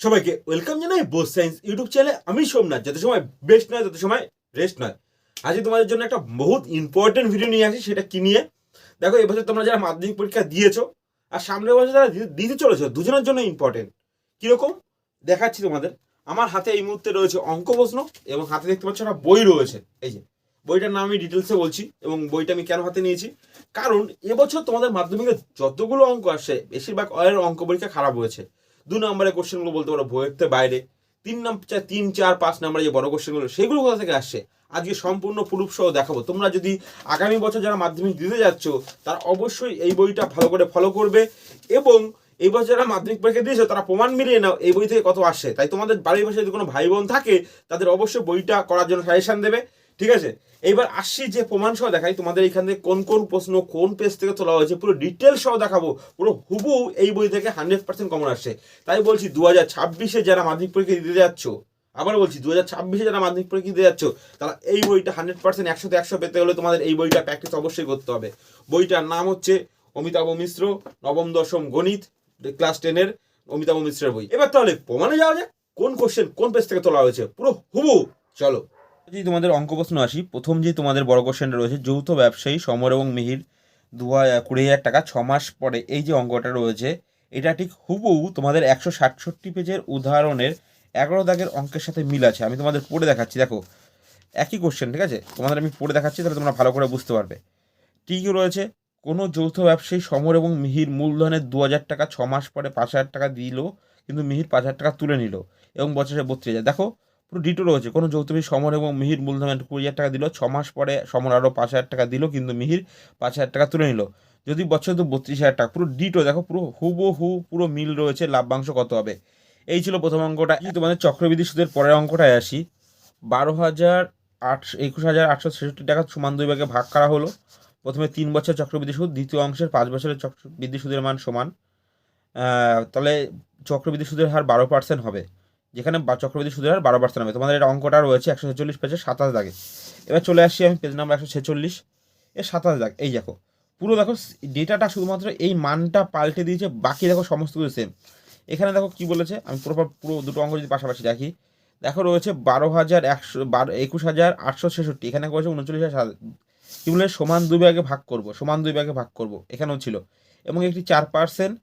সবাইকে ওয়েলকাম জানাই Bose science YouTube চ্যানেলে। আমি সোমনাথ। যত সময় বেস্ট নয়, তত সময় রেস্ট নয়। আজকে তোমাদের জন্য একটা বহুত ইম্পর্টেন্ট ভিডিও নিয়ে আসি, সেটা কি নিয়ে? দেখো, এবছর তোমরা যারা মাধ্যমিক পরীক্ষা দিয়েছ, আর সামনের বছর যারা দিতে চলেছো, দুজনের জন্য ইম্পর্টেন্ট কীরকম? দেখাচ্ছি তোমাদের। আমার হাতে এই মুহূর্তে রয়েছে অঙ্ক প্রশ্ন, এবং হাতে দেখতে পাচ্ছ একটা বই রয়েছে। এই যে, বইটার নাম আমি ডিটেলসে বলছি, এবং বইটা আমি কেন হাতে নিয়েছি? কারণ এবছর তোমাদের মাধ্যমিকে যতগুলো অঙ্ক আসে বেশিরভাগ অয়ের অঙ্ক পরীক্ষা খারাপ হয়েছে। দু নম্বরের কোশ্চেনগুলো বলতে পারো বইয়ের বাইরে। তিন নম্বর তিন, চার, পাঁচ নম্বরে যে বড় কোশ্চেনগুলো সেগুলো কোথা থেকে আসছে? আজকে সম্পূর্ণ প্রুফ সহ দেখাবো। তোমরা যদি আগামী বছর যারা মাধ্যমিক দিতে যাচ্ছ, তারা অবশ্যই এই বইটা ভালো করে ফলো করবে এবং এই বছর যারা মাধ্যমিক পরীক্ষা দিয়েছ, তারা প্রমাণ মিলিয়ে নাও এই বই থেকে কত আসে তাই তোমাদের বাড়ির পাশে যদি কোনো ভাই বোন থাকে, তাদের অবশ্যই বইটা করার জন্য সাজেশন দেবে। ঠিক আছে? এইবার আসছি যে প্রমাণ সহ দেখাই, তোমাদের এখান কোন কোন প্রশ্ন, কোন পেজ থেকে তোলা হয়েছে, পুরো ডিটেল সহ দেখাবো। পুরো হুবু এই বই থেকে হান্ড্রেড পার্সেন্ট কমন আসছে। তাই বলছি দু হাজার ছাব্বিশে যারা মাধ্যমিক পরীক্ষা দিতে যাচ্ছ আবার বলছি দু হাজার ছাব্বিশে যারা মাধ্যমিক পরীক্ষা দিতে যাচ্ছ, তারা এই বইটা হান্ড্রেড পার্সেন্ট একশোতে একশো পেতে হলে তোমাদের এই বইটা প্র্যাকটিস অবশ্যই করতে হবে। বইটার নাম হচ্ছে অমিতাভ মিশ্র, নবম, দশম গণিত ক্লাস টেনের অমিতাভ মিশ্রের বই। এবার তাহলে প্রমাণে যাওয়া যায় কোন কোশ্চেন কোন পেজ থেকে তোলা হয়েছে? পুরো হুবু চলো। যদি তোমাদের অঙ্ক প্রশ্ন আসি, প্রথম যে তোমাদের বড় কোশ্চেনটা রয়েছে, যৌথ ব্যবসায়ী সমর এবং মিহির দু কুড়ি হাজার টাকা ছ মাস পরে এই যে অঙ্কটা রয়েছে, এটা ঠিক হুবহু তোমাদের একশো সাতষট্টি পেজের উদাহরণের এগারো দাগের অঙ্কের সাথে মিল আছে। আমি তোমাদের পড়ে দেখাচ্ছি, দেখো। একই কোশ্চেন ঠিক আছে? তোমাদের আমি পড়ে দেখাচ্ছি, তাহলে তোমরা ভালো করে বুঝতে পারবে। ঠিকই রয়েছে? কোনো যৌথ ব্যবসায়ী সমর এবং মিহির মূলধনের দু হাজার টাকা ছ মাস পরে পাঁচ হাজার টাকা দিল, কিন্তু মিহির পাঁচ হাজার টাকা তুলে নিল এবং বছরে বত্রিশ হাজার। দেখো ডিটো রয়েছে কোনো যৌথ সমর এবং মিহির মূলধন কুড়ি হাজার টাকা দিল। ছ মাস পরে সমর আরও পাঁচ হাজার টাকা দিল, কিন্তু মিহির পাঁচ হাজার টাকা তুলে নিল। যদি বছর তো বত্রিশ হাজার টাকা, পুরো ডিটো দেখো পুরো হুবো হু পুরো মিল রয়েছে লাভ্যাংশ কত হবে। এই ছিল প্রথম অঙ্কটা। এই তোমাদের চক্রবৃদ্ধি সুদের পরের অঙ্কটায় আসি। বারো হাজার আটশো, একুশ হাজার আটশো ছেষট্টি টাকা সমান দুই ভাগে ভাগ করা হলো। প্রথমে তিন বছর চক্রবৃদ্ধি সুদ, দ্বিতীয় অংশের পাঁচ বছরের চক্রবৃদ্ধি সুদের মান সমান। তাহলে চক্রবৃদ্ধি সুদের হার বারো পার্সেন্ট হবে। যেখানে চক্রবৃদ্ধি সুদের হার বারো পার্সেন্ট হবে। তোমাদের এটা অঙ্কটা রয়েছে একশো ছেচল্লিশ পেজে সাতাশ দাগে। এবার চলে আসছি আমি পেজ নাম্বার একশো ছেচল্লিশ, এ সাতাশ দাগ। এই দেখো, পুরো দেখো, ডেটাটা শুধুমাত্র এই মানটা পাল্টে দিয়েছে, বাকি দেখো সমস্ত কিছু সেম এখানে দেখো কি বলেছে, আমি পুরো পুরো দুটো অঙ্ক যদি পাশাপাশি রাখি, দেখো রয়েছে বারো হাজার একশো, বারো, একুশ হাজার আটশো ছেষট্টি, এখানে করেছে উনচল্লিশ হাজার কি বলে সমান দুই ভাগে ভাগ করব, সমান দুই ভাগে ভাগ করব, এখানেও ছিল। এবং একটি চার পার্সেন্ট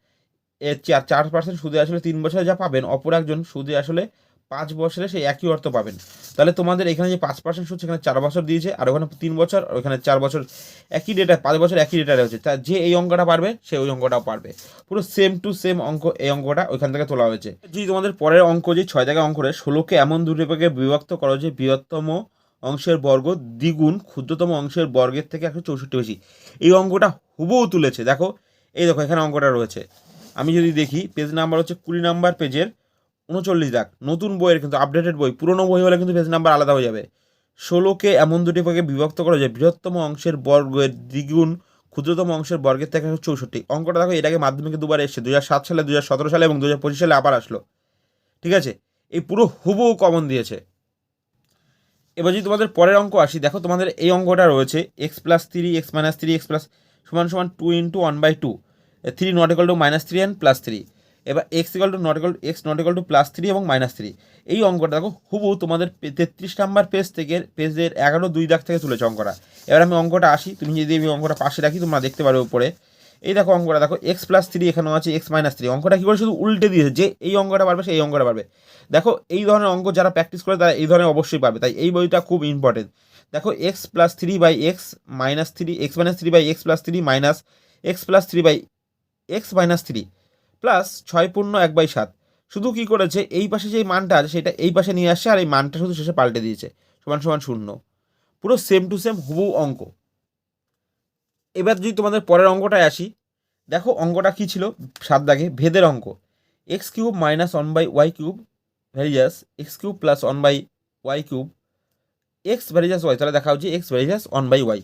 এর চার চার পার্সেন্ট সুদে আসলে তিন বছরে যা পাবেন, অপর একজন সুদে আসলে পাঁচ বছরে সেই একই অর্থ পাবেন। তাহলে তোমাদের এখানে যে পাঁচ পার্সেন্ট সুদ, সেখানে চার বছর দিয়েছে, আর ওখানে তিন বছর ওখানে চার বছর একই ডেটা পাঁচ বছর একই ডেটা রয়েছে। তা যে এই অঙ্কটা পারবে, সে ওই অঙ্কটাও পারবে। পুরো সেম টু সেম অঙ্ক, এই অঙ্কটা ওইখান থেকে তোলা হয়েছে। যদি তোমাদের পরের অঙ্ক, যে ছয় জায়গায় অঙ্ক রয়েছে, ষোলোকে এমন দুটি বিভক্ত করো যে বৃহত্তম অংশের বর্গ দ্বিগুণ ক্ষুদ্রতম অংশের বর্গের থেকে একশো চৌষট্টি বেশি। এই অঙ্কটা হুবহু তুলেছে, দেখো। এই দেখো, এখানে অঙ্কটা রয়েছে। আমি যদি দেখি পেজ নাম্বার হচ্ছে কুড়ি নাম্বার পেজের উনচল্লিশ দাগ। নতুন বইয়ের কিন্তু আপডেটেড বই, পুরনো বই হলে কিন্তু পেজ নাম্বার আলাদা হয়ে যাবে। ষোলোকে এমন দুটি ভাগে বিভক্ত করা যায় বৃহত্তম অংশের বর্গের দ্বিগুণ ক্ষুদ্রতম অংশের বর্গের থেকে একশো চৌষট্টি। অঙ্কটা দেখো আগে মাধ্যমিকে দুবার এসছে দু সাত সালে দু সতেরো সালে এবং দু পঁচিশ সালে আবার আসলো। ঠিক আছে? এই পুরো হুবহু কমন দিয়েছে। এবার যদি তোমাদের পরের অঙ্ক আসি, দেখো তোমাদের এই অঙ্কটা রয়েছে x plus three x minus three x plus সমান সমান two into one by two three not equal two minus three and plus three এবার x equal two not equal x not equal two plus three এবং minus three এই অঙ্কটা দেখো হুবু তোমাদের তেত্রিশ number page থেকে পেজের এগারো দুই দাগ থেকে তুলেছে অঙ্কটা। এবার আমি অঙ্কটা আসি, তুমি যদি আমি অঙ্কটা পাশে রাখি, তোমরা দেখতে পারো উপরে। এই দেখো অঙ্কটা, দেখো এক্স প্লাস থ্রি এখানেও আছে এক্স মাইনাস থ্রি অঙ্কটা কী করে শুধু উল্টে দিয়েছে, যে এই অঙ্কটা পারবে সে এই অঙ্কটা পারবে। দেখো, এই ধরনের অঙ্ক যারা প্র্যাকটিস করে, তারা এই ধরনের অবশ্যই পারবে। তাই এই বইটা খুব ইম্পর্টেন্ট দেখো x plus three by x minus three x minus three by x plus three minus x plus three by x minus three plus ছয় পূর্ণ এক বাই সাত। শুধু কী করেছে? এই পাশে যে মানটা আছে, সেটা এই পাশে নিয়ে আসছে আর এই মানটা শুধু শেষে পাল্টে দিয়েছে। সমান সমান শূন্য। পুরো সেম টু সেম হুবু অঙ্ক। এবার যদি তোমাদের পরের অঙ্কটায় আসি, দেখো অঙ্কটা কী ছিল? সাত দাগে, ভেদের অঙ্ক। X cube minus one by y cube varies as x cube plus one by y cube x varies as y তাহলে দেখা হচ্ছে x varies as one by y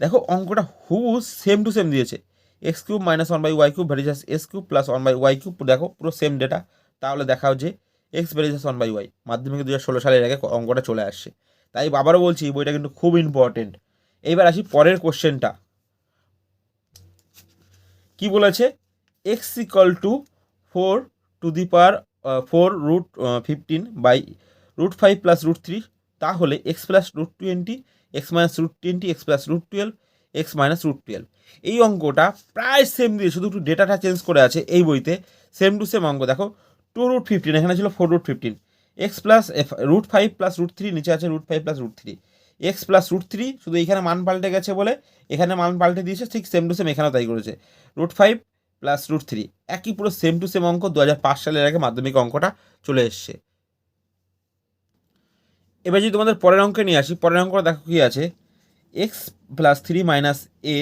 দেখো অঙ্কটা হুবু সেম টু সেম দিয়েছে। X cube minus one by y cube varies as x cube plus one by y cube, দেখো পুরো same data. তাহলে দেখা হচ্ছে x varies as one by y, মাধ্যমিক দু হাজার ষোলো সালের আগে অঙ্কটা চলে আসছে। তাই আবারও বলছি বইটা কিন্তু খুব ইম্পর্টেন্ট এইবার আসি পরের কোশ্চেনটা কি বলেছে? X equal to four to the power four root fifteen by root five plus root three. তাহলে x plus root twenty, x minus root twenty, x plus root twelve x minus root twelve এই অঙ্কটা প্রায় same দিয়ে, শুধু একটু ডেটাটা change করে আছে এই বইতে। সেম টু সেম অঙ্ক, দেখো টু রুট ফিফটিন এখানে ছিল four root fifteen x plus root five plus root three নিচে আছে root five plus root three x plus root three শুধু এখানে মান পাল্টে গেছে বলে, এখানে মান পাল্টে দিয়েছে, ঠিক সেম টু সেম এখানেও তাই করেছে। Root five plus root three একই পুরো সেম টু সেম অঙ্ক দু হাজার পাঁচ সালের আগে মাধ্যমিক অঙ্কটা চলে এসছে। এবার যদি তোমাদের পরের অঙ্কে নিয়ে আসি, পরের অঙ্কটা দেখো কি আছে। X plus three minus a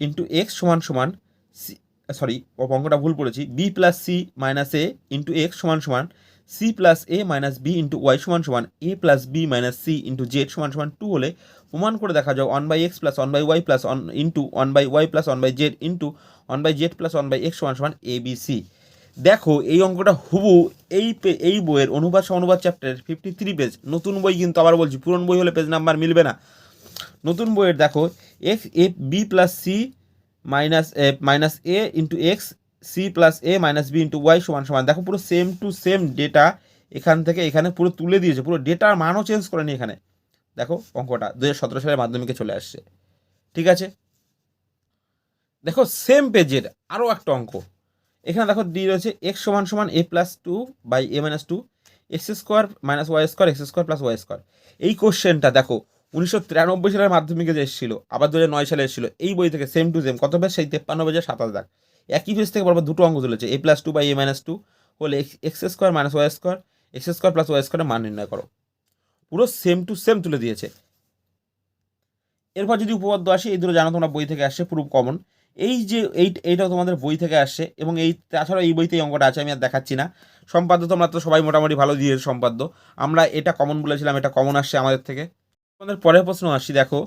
into x সমান সমান সি সরি অঙ্কটা ভুল পড়েছি b plus c minus a into x সমান সমান c plus a minus b into y সমান সমান a plus b minus c into z সমান সমান টু হলে প্রমাণ করে দেখা যাও one by x plus one by y plus one into one by y plus one by z into one by z plus one by x সমান সমান A B C দেখো, এই অঙ্কটা হুবু এই এই বইয়ের অনুবাদ অনুবাদ চ্যাপ্টারের ফিফটি থ্রি পেজ নতুন বই কিন্তু আবার বলছি, পুরনো বই হলে পেজ নাম্বার মিলবে না। নতুন বইয়ের, দেখো x a b plus c minus minus a into x c plus a minus b into y সমান সমান। দেখো, পুরো সেম টু সেম ডেটা এখান থেকে এখানে পুরো তুলে দিয়েছে। পুরো ডেটার মানও চেঞ্জ করেনি এখানে। দেখো, অঙ্কটা দু হাজার সতেরো সালের মাধ্যমিকে চলে আসছে। ঠিক আছে? দেখো সেম পেজের আরও একটা অঙ্ক। এখানে দেখো, দিয়ে রয়েছে এক্স সমান সমান a plus two by a minus two x square minus y square x square plus y square এই কোশ্চেনটা দেখো উনিশশো তিরানব্বই সালের মাধ্যমিকে যে এসেছিল, আবার দু নয় সালে এসেছিল, এই বই থেকে সেম টু সেম কত পেজ সেই তেপ্পান্ন পেজের সাতাশ দাগ একই পেজ থেকে বরাবর দুটো অঙ্ক তুলেছে a plus two by a minus two হলে x square minus y square x square plus y স্কোয়ারের মান নির্ণয় করো। পুরো সেম টু সেম তুলে দিয়েছে। এরপর যদি উপপাদ্য আসে, এই দুটো জানো তোমরা, বই থেকে আসছে পুরো কমন এই যে এই এইটাও তোমাদের বই থেকে আসছে এবং এই, তাছাড়াও এই বইতে এই অঙ্কটা আছে, আমি আর দেখাচ্ছি না। সম্পাদ্য তোমরা তো সবাই মোটামুটি ভালো দিয়ে সম্পাদ্য। আমরা এটা কমন বলেছিলাম, এটা কমন আসছে আমাদের থেকে। আমাদের পরের প্রশ্ন আসছি দেখো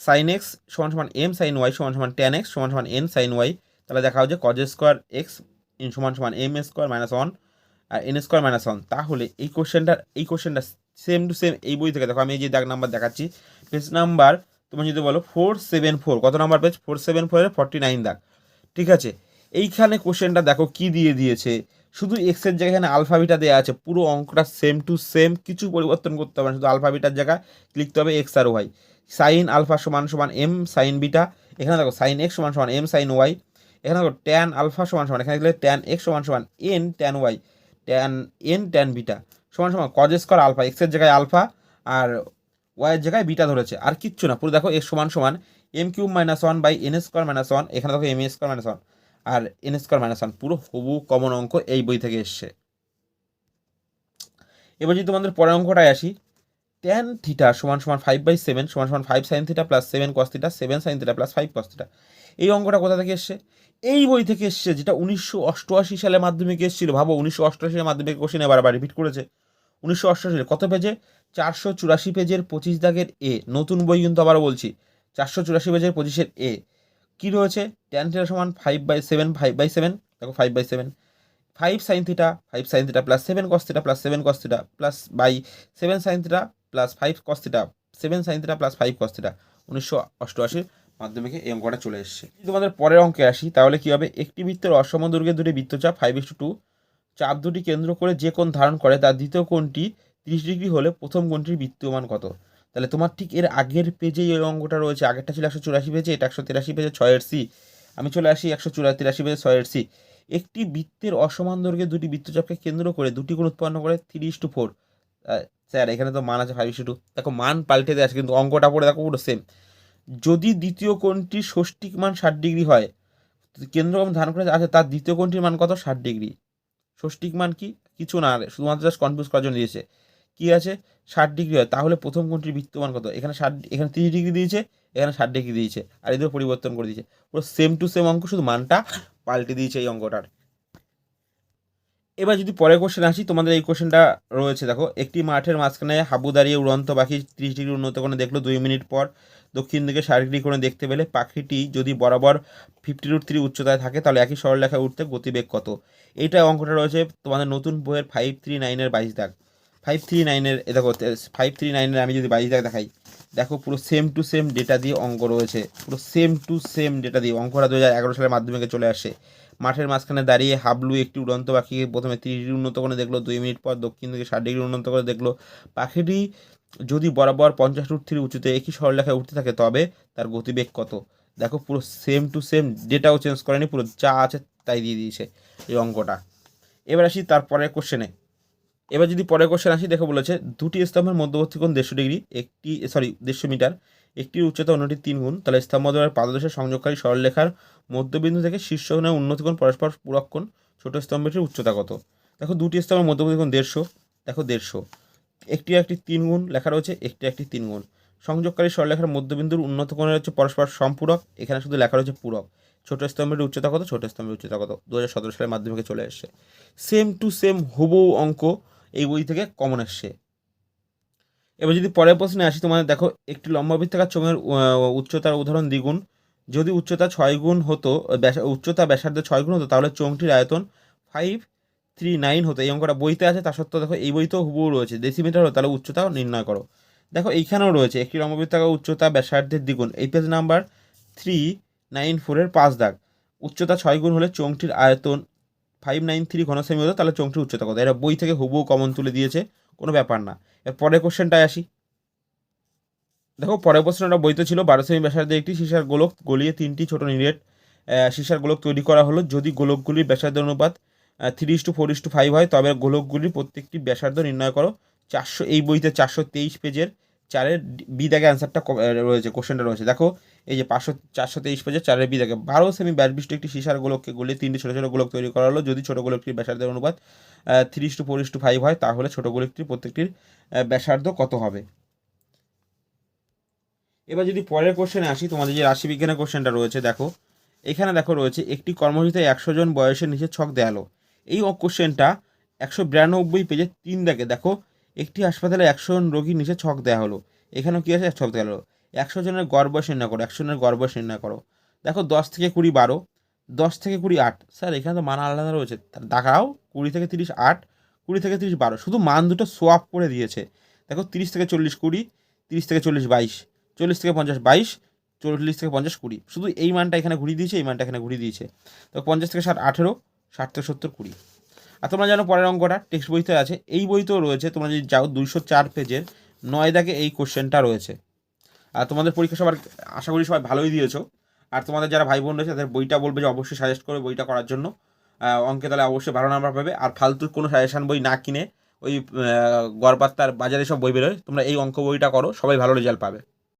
সাইন এক্স সমান সমান এম সাইন ওয়াই সমান সমান টেন এক্স সমান সমান এন সাইন ওয়াই তাহলে দেখা হচ্ছে কজ স্কোয়ার এক্স ইন সমান সমান এম স্কোয়ার মাইনাস ওয়ান আর এন স্কোয়ার মাইনাস ওয়ান তাহলে এই কোশ্চেনটা এই কোশ্চেনটা সেম টু সেম এই বই থেকে, দেখো, আমি এই যে দাগ নাম্বার দেখাচ্ছি পেজ নাম্বার তুমি যদি বলো ফোর সেভেন ফোর কত নাম্বার পেজ ফোর সেভেন ফোরের ফর্টি নাইন দাগ ঠিক আছে, এইখানে কোশ্চেনটা দেখো কি দিয়ে দিয়েছে? শুধু এক্সের জায়গায় এখানে আলফাবিটা দেওয়া আছে, পুরো অঙ্কটা সেম টু সেম কিছু পরিবর্তন করতে হবে না, শুধু আলফাবিটার জায়গায় লিখতে হবে এক্স আর ওয়াই সাইন আলফা সমান সমান এম সাইন বিটা এখানে দেখো সাইন এক্স সমান সমান এম সাইন ওয়াই এখানে দেখো ট্যান আলফা সমান সমান, এখানে লিখলে ট্যান এক্স সমান সমান n tan y tan n tan beta সমান সমান কজ স্কোয়ার আলফা এক্সের জায়গায় আলফা আর ওয়াইয়ের জায়গায় বিটা ধরেছে, আর কিচ্ছু না, পুরো দেখো এক্স সমান সমান m cube minus one by n square minus one এখানে দেখো এম স্কোয়ার মাইনাস ওয়ান আর এন স্কোয়ার মাইনাস ওয়ান পুরো হবু কমন অঙ্ক এই বই থেকে এসছে। এবার যদি তোমাদের পরের অঙ্কটায় আসি ট্যান থিটা সমান সমান ফাইভ বাই সেভেন সমান সমান five sine theta plus seven cos theta seven sine theta plus five cos theta এই অঙ্কটা কোথা থেকে এসছে? এই বই থেকে এসছে যেটা উনিশশো অষ্টআশি সালে মাধ্যমিকে এসেছিল। ভাবো, উনিশশো অষ্টআশি সালে মাধ্যমিক কোশ্চেন এবার আবার রিপিট করেছে। উনিশশো অষ্টআশি কত পেজে চারশো চুরাশি পেজের পঁচিশ দাগের এ নতুন বই কিন্তু আবার বলছি, চারশো চুরাশি পেজের পঁচিশের এ কী রয়েছে? ট্যান থিটা সমান five by seven five by seven দেখো five by seven five sine theta five sine theta plus seven cos theta plus seven cos theta plus by seven sine theta plus five cos theta seven sine theta plus five cos theta উনিশশো অষ্টআশির মাধ্যমিকে এই অঙ্কটা চলে এসেছে। যদি তোমাদের পরের অঙ্কে আসি, তাহলে কী হবে? একটি বৃত্তের অসম দৈর্ঘ্যের দুটি বৃত্তচাপ ফাইভ ইস টু চাপ দুটি কেন্দ্র করে যে কোণ ধারণ করে, তার দ্বিতীয় কোণটি তিরিশ ডিগ্রি হলে প্রথম কোণটির বৃত্তীয়মান কত? তাহলে তোমার ঠিক এর আগের পেজেই এই অঙ্কটা রয়েছে। আগেরটা ছিল একশো চুরাশি পেজে, এটা একশো তিরাশি পেজে ছয়ের সি। আমি চলে আসি একশো চুরা তিরাশি পেজে ছয়ের সি। একটি বৃত্তের অসমান দৈর্ঘ্যের দুটি বৃত্তচাপকে কেন্দ্র করে দুটি কোণ উৎপন্ন করে তিরিশ টু ফোর। স্যার, এখানে তো মান আছে ফাইভ টু দেখো, মান পাল্টে দেওয়া আছে, কিন্তু অঙ্কটা পড়ে দেখো পুরো সেম যদি দ্বিতীয় কোণটির ষষ্ঠিক মান ষাট ডিগ্রি হয় কেন্দ্রকম ধারণ করে আছে তার দ্বিতীয় কোণটির মান কত? ষাট ডিগ্রি। ষষ্ঠিক মান কি? কিছু না, শুধুমাত্র জাস্ট কনফিউজ করার জন্য দিয়েছে। কি আছে? ষাট ডিগ্রি হয়। তাহলে প্রথম কোণটির বৃত্তমান কত? এখানে ষাট, এখানে তিরিশ ডিগ্রি দিয়েছে, এখানে ষাট ডিগ্রি দিয়েছে। আর এদের পরিবর্তন করে দিয়েছে। পুরো সেম টু সেম অঙ্ক, শুধু মানটা পাল্টে দিয়েছে এই অঙ্কটার। এবার যদি পরের কোশ্চেন আসি, তোমাদের এই কোশ্চেনটা রয়েছে, দেখো। একটি মাঠের মাঝখানে হাবু দাঁড়িয়ে উড়ন্ত পাখি ত্রিশ ডিগ্রি উন্নত করে দেখল দুই মিনিট পর। দক্ষিণ দিকে ষাট ডিগ্রি করে দেখতে পেলে পাখিটি যদি বরাবর ফিফটি রুট থ্রি উচ্চতায় থাকে, তাহলে একই সরলরেখায় উঠতে গতিবেগ কত? এইটা অঙ্কটা রয়েছে তোমাদের নতুন বইয়ের ফাইভ থ্রি নাইনের বাইশ দাগ। ফাইভ থ্রি নাইনের দেখো ফাইভ থ্রি নাইনের আমি যদি বাইশ দাগ দেখাই, দেখো পুরো সেম টু সেম ডেটা দিয়ে অঙ্ক রয়েছে। পুরো সেম টু সেম ডেটা দিয়ে অঙ্কটা দু হাজার এগারো সালের মাধ্যমিকে চলে আসে। মাঠের মাঝখানে দাঁড়িয়ে হাবলু একটি উড়ন্ত পাখিকে প্রথমে তিরিশ ডিগ্রি উন্নত করে দেখল, দুই মিনিট পর দক্ষিণ দিকে ষাট ডিগ্রি উন্নত করে দেখল। পাখিটি যদি বরাবর পঞ্চাশ রুট থ্রি উঁচুতে একই সরলরেখায় উঠতে থাকে, তবে তার গতিবেগ কত? দেখো পুরো সেম টু সেম ডেটাও চেঞ্জ করেনি, পুরো যা আছে তাই দিয়ে দিয়েছে এই অঙ্কটা। এবার আসি তার পরের কোশ্চেনে এবার যদি পরের কোশ্চেন আসি, দেখো বলেছে, দুটি স্তম্ভের মধ্যবর্তী কোণ দেড়শো ডিগ্রি, একটি সরি দেড়শো মিটার, একটির উচ্চতা অন্যটি তিন গুণ, তাহলে স্তম্ভ দ্বয়ের পাদদেশের সংযোগকারী সরলরেখার মধ্যবিন্দু থেকে শীর্ষ কোণের উন্নতি কোণ পরস্পর পূরক কোণ, ছোট স্তম্ভটির উচ্চতা কত? দেখো, দুটি স্তম্ভের মধ্যবর্তী কোণ দেড়শো, দেখো দেড়শো। একটি একটি তিন গুণ লেখা রয়েছে একটি একটি তিন গুণ। সংযোগকারী সরলরেখার মধ্যবিন্দুর উন্নত কোণের হচ্ছে পরস্পর সম্পূরক, এখানে শুধু লেখা রয়েছে পূরক। ছোট স্তম্ভের উচ্চতা কত? ছোট স্তম্ভের উচ্চতা কত? দু হাজার সতেরো সালের মাধ্যমিকে চলে এসছে। সেম টু সেম হুবহু অঙ্ক এই বই থেকে কমন আসছে এবার যদি পরের প্রশ্নে আসি তোমাদের দেখো একটি লম্ববৃত্তাকার চোঙের আহ, উচ্চতার উদাহরণ দ্বিগুণ। যদি উচ্চতা ছয় গুণ হতো উচ্চতা ব্যাসার্ধ ছয় গুণ হতো তাহলে চোঙটির আয়তন ফাইভ থ্রি নাইন হতো। এই অঙ্কটা বইতে আছে তা সত্ত্বেও দেখো এই বইতেও হুবহু রয়েছে। ডেসিমিটার হতো তাহলে উচ্চতাও নির্ণয় করো। দেখো এইখানেও রয়েছে একটি লম্ববৃত্তাকার উচ্চতা ব্যাসার্ধের দ্বিগুণ। এই পেজ নাম্বার থ্রি নাইন ফোরের পাঁচ দাগ। উচ্চতা ছয় গুণ হলে চোঙটির আয়তন ফাইভ নাইন থ্রি ঘন সেমি হতো তাহলে চোঙটির উচ্চতা কত? এটা বই থেকে হুবহু কমন তুলে দিয়েছে, কোনো ব্যাপার না। এর পরের কোশ্চেনটায় আসি। দেখো, পরের প্রশ্নটা বইতে ছিল বারো সেমি ব্যাসার্ধের একটি সীসার গোলক গলিয়ে তিনটি ছোট নিরেট সীসার গোলক তৈরি করা হলো। যদি গোলকগুলির ব্যাসার্ধ অনুপাত three is to four is to five হয়, তবে গোলকগুলির প্রত্যেকটি ব্যাসার্ধ নির্ণয় করো। চারশো, এই বইতে চারশো তেইশ পেজের চারের বি দাগে অ্যান্সারটা রয়েছে কোশ্চেনটা রয়েছে। দেখো এই যে পাঁচশো, চারশো তেইশ পেজের চারের বি দাগে বারো সেমি ব্যাস বিশিষ্ট একটি সীসার গোলককে গলিয়ে তিনটি ছোটো ছোটো গোলক তৈরি করা হলো যদি ছোটো গোলকটির ব্যাসার্ধের অনুপাত three to four to five হয়, তাহলে ছোটো গোলকটির প্রত্যেকটির ব্যাসার্ধ কত হবে? এবার যদি পরের কোশ্চেনে আসি, তোমাদের যে রাশিবিজ্ঞানের কোশ্চেনটা রয়েছে, দেখো। এখানে দেখো রয়েছে, একটি কর্মসূচিতে একশো জন বয়সের নিচে ছক দেয়ালো। এই কোশ্চেনটা একশো বিরানব্বই পেজে তিন দেখে দেখো, একটি হাসপাতালে একশো জন রোগীর নিচে ছক দেওয়া হলো। এখানেও কী আছে? ছক দেওয়া হলো। একশো জনের গড় বয়স নির্ণয় করো, একশো জনের গড় বয়স নির্ণয় করো। দেখো দশ থেকে কুড়ি বারো, দশ থেকে কুড়ি আট। স্যার, এখানে তো মান আলাদা রয়েছে। তাহলে দেখাও কুড়ি থেকে তিরিশ আট, কুড়ি থেকে তিরিশ বারো। শুধু মান দুটো সোয়াপ করে দিয়েছে। দেখো তিরিশ থেকে চল্লিশ কুড়ি, তিরিশ থেকে চল্লিশ বাইশ, চল্লিশ থেকে পঞ্চাশ বাইশ, চল্লিশ থেকে পঞ্চাশ কুড়ি। শুধু এই মানটা এখানে ঘুরিয়ে দিয়েছে, এই মানটা এখানে ঘুরিয়ে দিয়েছে। তো পঞ্চাশ থেকে ষাট আঠেরো, ষাট থেকে সত্তর কুড়ি। আর তোমরা জানো পরের অঙ্কটা টেক্সট বইতে আছে। এই বইতেও রয়েছে, তোমরা যদি যাও দুইশো চার পেজের নয় দাগে এই কোশ্চেনটা রয়েছে। আর তোমাদের পরীক্ষা সবার, আশা করি সবাই ভালোই দিয়েছ। আর তোমাদের যারা ভাই বোন রয়েছে, তাদের বইটা বলবে যে অবশ্যই সাজেস্ট করে বইটা করার জন্য। অঙ্কে তাহলে অবশ্যই ভালো নাম্বার পাবে। আর ফালতু কোনো সাজেশান বই না কিনে ওই গড়পাত্তার বাজারে সব বই বেরোয়। তোমরা এই অঙ্ক বইটা করো, সবাই ভালো রেজাল্ট পাবে।